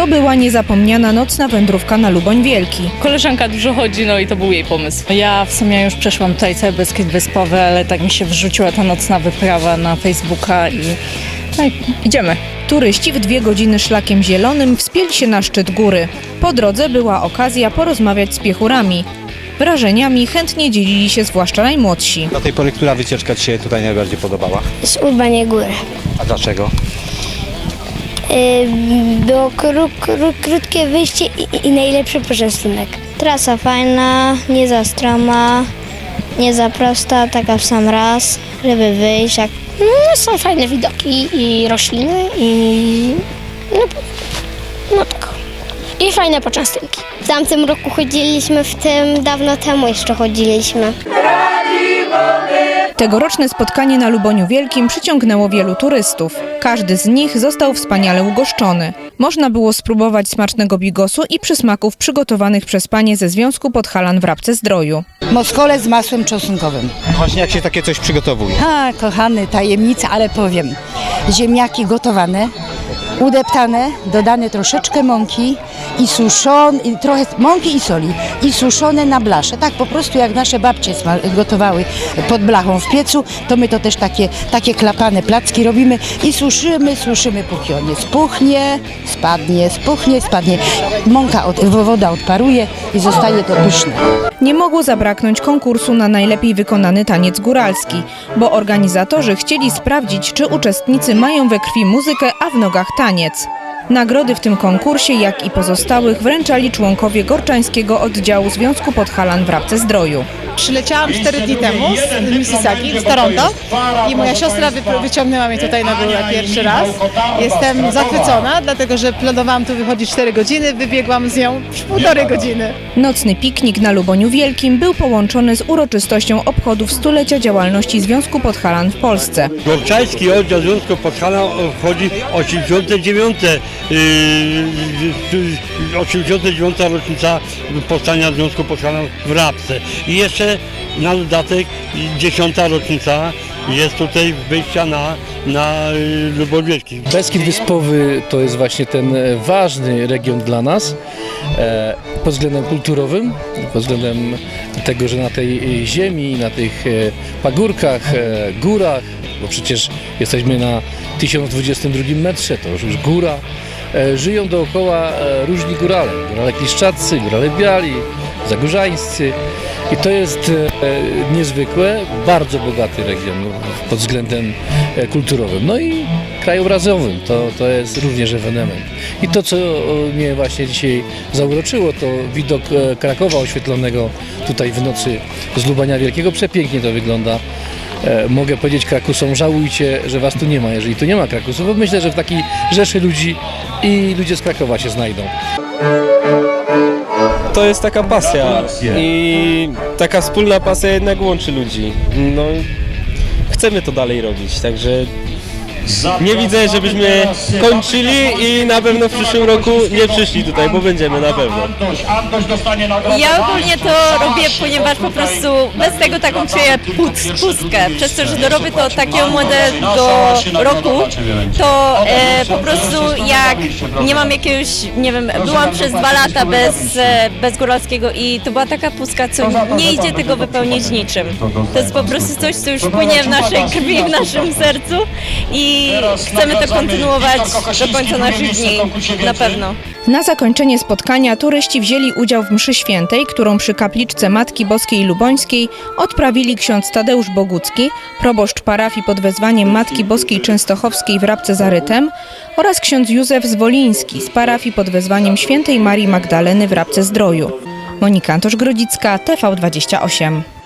To była niezapomniana nocna wędrówka na Luboń Wielki. Koleżanka dużo chodzi, no i to był jej pomysł. Ja w sumie już przeszłam tutaj cały Beskid Wyspowy, ale tak mi się wrzuciła ta nocna wyprawa na Facebooka i no idziemy. Turyści w dwie godziny szlakiem zielonym wspięli się na szczyt góry. Po drodze była okazja porozmawiać z piechurami. Wrażeniami chętnie dzielili się zwłaszcza najmłodsi. Do tej pory, która wycieczka Ci się tutaj najbardziej podobała? z Urbanie Góry. A dlaczego? Yy, Było kró, kró, krótkie wyjście i, i najlepszy poczęstunek. Trasa fajna, nie za stroma, nie za prosta, taka w sam raz, żeby wyjść. Jak... No, są fajne widoki i rośliny i no, no tak. I fajne poczęstunki. W tamtym roku chodziliśmy, w tym dawno temu jeszcze chodziliśmy. Tegoroczne spotkanie na Luboniu Wielkim przyciągnęło wielu turystów. Każdy z nich został wspaniale ugoszczony. Można było spróbować smacznego bigosu i przysmaków przygotowanych przez panie ze Związku Podhalan w Rabce Zdroju. Moskole z masłem czosnkowym. Właśnie jak się takie coś przygotowuje? A, kochany, tajemnica, ale powiem. Ziemniaki gotowane, udeptane, dodane troszeczkę mąki i suszone, trochę mąki i soli i suszone na blasze. Tak po prostu jak nasze babcie gotowały pod blachą w piecu, to my to też takie, takie klapane placki robimy i suszymy, suszymy póki on nie spuchnie, spadnie, spuchnie, spadnie. Mąka, od, woda odparuje i zostaje to pyszne. Nie mogło zabraknąć konkursu na najlepiej wykonany taniec góralski, bo organizatorzy chcieli sprawdzić, czy uczestnicy mają we krwi muzykę, a w nogach taniec. танец – Nagrody w tym konkursie, jak i pozostałych, wręczali członkowie Gorczańskiego Oddziału Związku Podhalan w Rabce Zdroju. Przyleciałam 4 dni temu z Mississaugi, z Toronto i moja siostra wy, wyciągnęła mnie tutaj na górę pierwszy raz. Jestem zachwycona, dlatego że planowałam tu wychodzić 4 godziny, wybiegłam z nią w półtorej godziny. Nocny piknik na Luboniu Wielkim był połączony z uroczystością obchodów stulecia działalności Związku Podhalan w Polsce. Gorczański oddział Związku Podhala obchodzi 89. Yy, yy, 89. rocznica powstania Związku Podhala w Rabce. I jeszcze na dodatek 10. rocznica jest tutaj wyjścia na, na yy, Lubot Wielki. Beskid Wyspowy to jest właśnie ten e, ważny region dla nas e, pod względem kulturowym, pod względem tego, że na tej e, ziemi, na tych pagórkach, górach, bo przecież jesteśmy na 1022 metrze, to już, góra, żyją dookoła e, różni górale. Górale Kliszczaccy, górale Biali, Zagórzańscy. I to jest e, niezwykłe, bardzo bogaty region pod względem e, kulturowym. No i krajobrazowym. To, to jest również ewenement. I to, co mnie właśnie dzisiaj zauroczyło, to widok e, Krakowa oświetlonego tutaj w nocy z Lubania Wielkiego. Przepięknie to wygląda. E, mogę powiedzieć Krakusom, żałujcie, że was tu nie ma, jeżeli tu nie ma Krakusów, bo myślę, że w takiej rzeszy ludzi i ludzie z Krakowa się znajdą. To jest taka pasja i taka wspólna pasja jednak łączy ludzi. No, chcemy to dalej robić, także nie widzę, żebyśmy kończyli i na pewno w przyszłym roku nie przyszli tutaj, bo będziemy na pewno. Ja ogólnie to robię, ponieważ po prostu bez tego taką czuję pust, pustkę. Przez to, że dorobię to od takiego młodego roku, to e, po prostu jak nie mam jakiegoś, nie wiem, byłam przez dwa lata bez, e, bez góralskiego i to była taka pustka, co nie idzie tego wypełnić niczym. To jest po prostu coś, co już płynie w naszej krwi, w naszym sercu i chcemy to kontynuować do końca naszych dni, na pewno. Na zakończenie spotkania turyści wzięli udział w mszy świętej, którą przy kapliczce Matki Boskiej Lubońskiej odprawili ksiądz Tadeusz Bogucki, proboszcz parafii pod wezwaniem Matki Boskiej Częstochowskiej w Rabce za Rytem oraz ksiądz Józef Zwoliński z parafii pod wezwaniem Świętej Marii Magdaleny w Rabce Zdroju. Monika Antosz-Grodzicka, TV28.